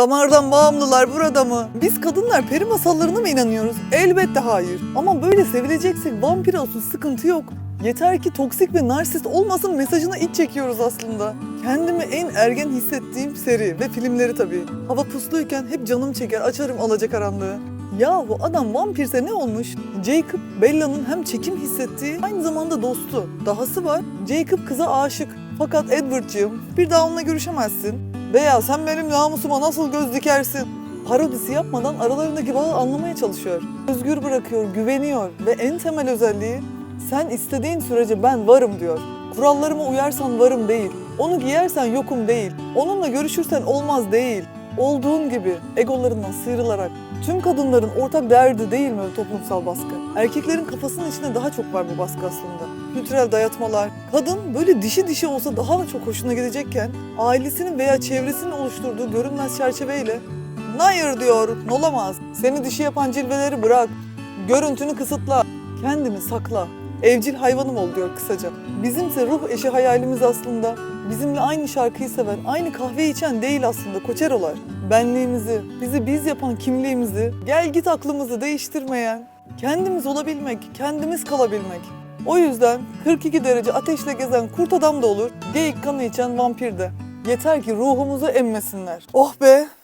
Damardan bağımlılar burada mı? Biz kadınlar peri masallarına mı inanıyoruz? Elbette hayır. Ama böyle sevileceksek vampir olsun sıkıntı yok. Yeter ki toksik ve narsist olmasın mesajını iç çekiyoruz aslında. Kendimi en ergen hissettiğim seri ve filmleri tabii. Hava pusluyken hep canım çeker açarım alacakaranlığı. Yahu adam vampirse ne olmuş? Jacob, Bella'nın hem çekim hissettiği aynı zamanda dostu. Dahası var, Jacob kıza aşık. Fakat Edward'cığım bir daha onunla görüşemezsin. Veya sen benim namusuma nasıl göz dikersin? Parodisi yapmadan aralarındaki bağı anlamaya çalışıyor. Özgür bırakıyor, güveniyor ve en temel özelliği sen istediğin sürece ben varım diyor. Kurallarıma uyarsan varım değil. Onu giyersen yokum değil. Onunla görüşürsen olmaz değil. Olduğun gibi egolarından sıyrılarak tüm kadınların ortak derdi değil mi toplumsal baskı? Erkeklerin kafasının içinde daha çok var bu baskı aslında. Kültürel dayatmalar. Kadın böyle dişi dişi olsa daha da çok hoşuna gidecekken ailesinin veya çevresinin oluşturduğu görünmez çerçeveyle Hayır diyor, olamaz. Seni dişi yapan cilveleri bırak. Görüntünü kısıtla. Kendini sakla. Evcil hayvanım ol diyor kısaca. Bizimse ruh eşi hayalimiz aslında. Bizimle aynı şarkıyı seven, aynı kahve içen değil aslında koçerolar. Benliğimizi, bizi biz yapan kimliğimizi, gel git aklımızı değiştirmeyen, kendimiz olabilmek, kendimiz kalabilmek. O yüzden 42 derece ateşle gezen kurt adam da olur, geyik kanı içen vampir de. Yeter ki ruhumuzu emmesinler. Oh be!